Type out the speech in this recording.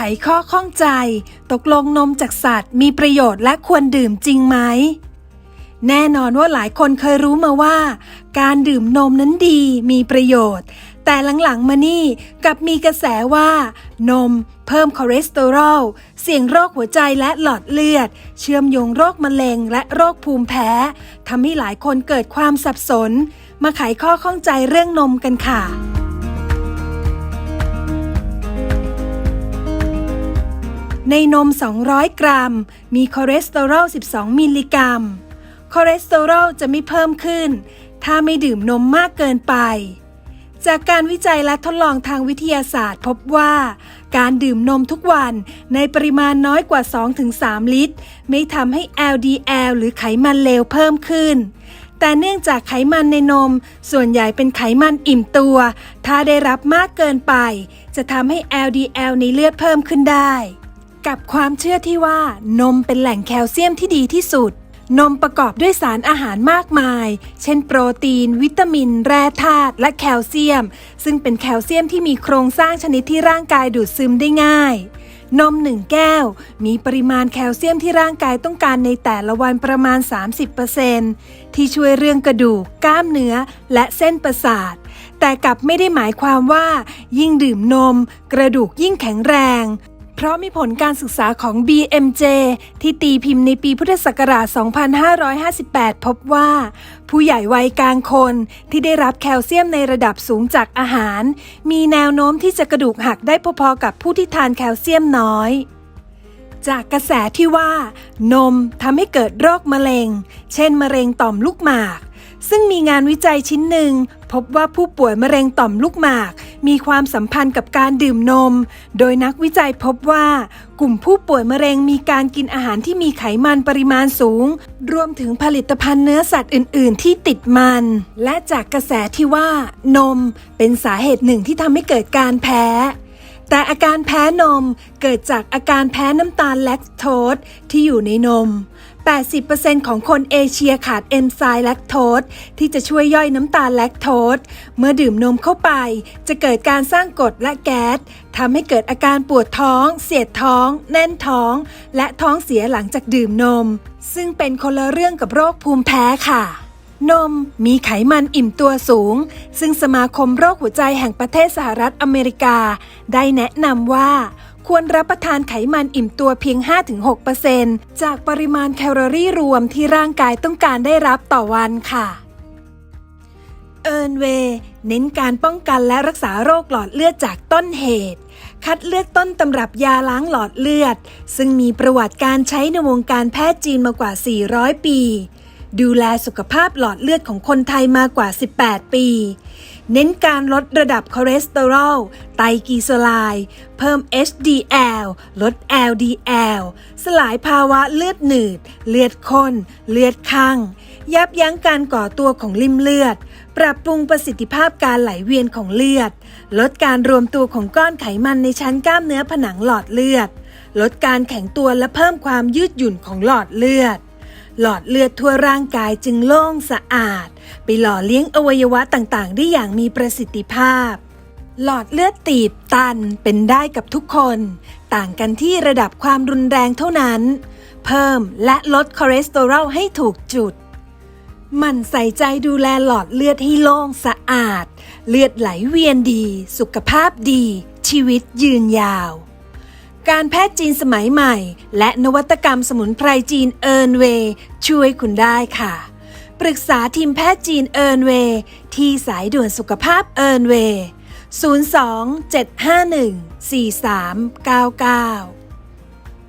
ไขข้อข้องใจ ตกลงนมจากสัตว์ มีประโยชน์และควรดื่มจริงไหม แน่นอนว่าหลายคนเคยรู้มาว่า การดื่มนมนั้นดีมีประโยชน์ แต่หลังๆมานี่กลับมีกระแสว่า นม เพิ่มคอเลสเตอรอล เสี่ยงโรคหัวใจและหลอดเลือด เชื่อมโยงโรคมะเร็งและโรคภูมิแพ้ทำให้หลายคนเกิดความสับสน มาไขข้อข้องใจเรื่องนมกันค่ะ ในนม 200 กรัม มีคอเลสเตอรอล 12 มิลลิกรัม คอเลสเตอรอลจะไม่เพิ่มขึ้น ถ้าไม่ดื่มนมมากเกินไป จากการวิจัยและทดลองทางวิทยาศาสตร์ พบว่า การดื่มนมทุกวันในปริมาณน้อยกว่า 2-3 ลิตร ไม่ทำให้ LDL หรือไขมันเลวเพิ่มขึ้นแต่เนื่องจากไขมันในนม ส่วนใหญ่เป็นไขมันอิ่มตัว ถ้าได้รับมากเกินไป จะทำให้ LDL ในเลือดเพิ่มขึ้นได้ กับความเชื่อที่ว่านมเป็นแหล่งแคลเซียมที่ดีที่สุด นมประกอบด้วยสารอาหารมากมาย เช่น โปรตีน วิตามิน แร่ธาตุและแคลเซียม ซึ่งเป็นแคลเซียมที่มีโครงสร้างชนิดที่ร่างกายดูดซึมได้ง่าย นมหนึ่งแก้ว มีปริมาณแคลเซียมที่ร่างกายต้องการในแต่ละวันประมาณ 30%ที่ช่วยเรื่องกระดูก กล้ามเนื้อ และเส้นประสาทแต่กลับไม่ได้หมายความว่า ยิ่งดื่มนม กระดูกยิ่งแข็งแรง เพราะมีผลการศึกษาของ BMJ ที่ตีพิมพ์ในปีพุทธศักราช 2558 พบว่า ผู้ใหญ่วัยกลางคนที่ได้รับแคลเซียมในระดับสูงจากอาหาร มีแนวโน้มที่จะกระดูกหักได้พอๆกับผู้ที่ทานแคลเซียมน้อยจากกระแสที่ว่า นมทำให้เกิดโรคมะเร็ง เช่น มะเร็งต่อมลูกหมาก ซึ่งมีงานวิจัยชิ้นหนึ่ง พบว่าผู้ป่วยมะเร็งต่อมลูกหมาก มีความสัมพันธ์กับการดื่มนม โดยนักวิจัยพบว่ากลุ่มผู้ป่วยมะเร็งมีการกินอาหารที่มีไขมันปริมาณสูง รวมถึงผลิตภัณฑ์เนื้อสัตว์อื่น ๆ ที่ติดมัน และจากกระแสที่ว่านมเป็นสาเหตุหนึ่งที่ทำให้เกิดการแพ้ แต่อาการแพ้นมเกิดจากอาการแพ้น้ำตาลแลคโตสที่อยู่ในนม 80%ของคนเอเชียขาดเอนไซม์แลคโตสที่จะช่วยย่อยน้ำตาลแลคโตสเมื่อดื่มนมเข้าไป จะเกิดการสร้างกรดและแก๊สทำให้เกิดอาการปวดท้อง เสียดท้อง แน่นท้อง และท้องเสียหลังจากดื่มนม ซึ่งเป็นคนละเรื่องกับโรคภูมิแพ้ค่ะ นมมีไขมันอิ่มตัวสูง ซึ่งสมาคมโรคหัวใจแห่งประเทศสหรัฐอเมริกา ได้แนะนำว่า ควรรับประทานไขมันอิ่มตัวเพียง 5-6%จากปริมาณแคลอรี่รวมที่ร่างกายต้องการได้รับต่อวันค่ะ เอิร์นเวเน้นการป้องกันและรักษาโรคหลอดเลือดจากต้นเหตุ คัดเลือกต้นตำรับยาล้างหลอดเลือด ซึ่งมีประวัติการใช้ในวงการแพทย์จีนมากว่า 400 ปี ดูแลสุขภาพหลอดเลือดของคนไทยมากว่า 18 ปี เน้นการลดระดับคอเลสเตอรอล ไตรกลีเซอไรด์เพิ่ม HDL ลด LDL สลายภาวะเลือดหนืด เลือดข้น เลือดข้างยับยั้งการก่อตัวของลิ่มเลือด ปรับปรุงประสิทธิภาพการไหลเวียนของเลือด ลดการรวมตัวของก้อนไขมันในชั้นกล้ามเนื้อผนังหลอดเลือด ลดการแข็งตัวและเพิ่มความยืดหยุ่นของหลอดเลือด หลอดเลือดทั่วร่างกายจึงโล่งสะอาด ไปหล่อเลี้ยงอวัยวะต่างๆ ได้อย่างมีประสิทธิภาพ หลอดเลือดตีบตันเป็นได้กับทุกคน ต่างกันที่ระดับความรุนแรงเท่านั้น เพิ่มและลดคอเลสเตอรอลให้ถูกจุดหมันใส่ใจดูแลหลอดเลือดให้โล่งสะอาด เลือดไหลเวียนดี สุขภาพดี ชีวิตยืนยาว การแพทย์จีนสมัยใหม่ และนวัตกรรมสมุนไพรจีนเอิร์นเวย์ช่วยคุณได้ค่ะ ปรึกษาทีมแพทย์จีนเอิร์นเวย์ที่สายด่วนสุขภาพเอิร์นเวย์ 02 751 4399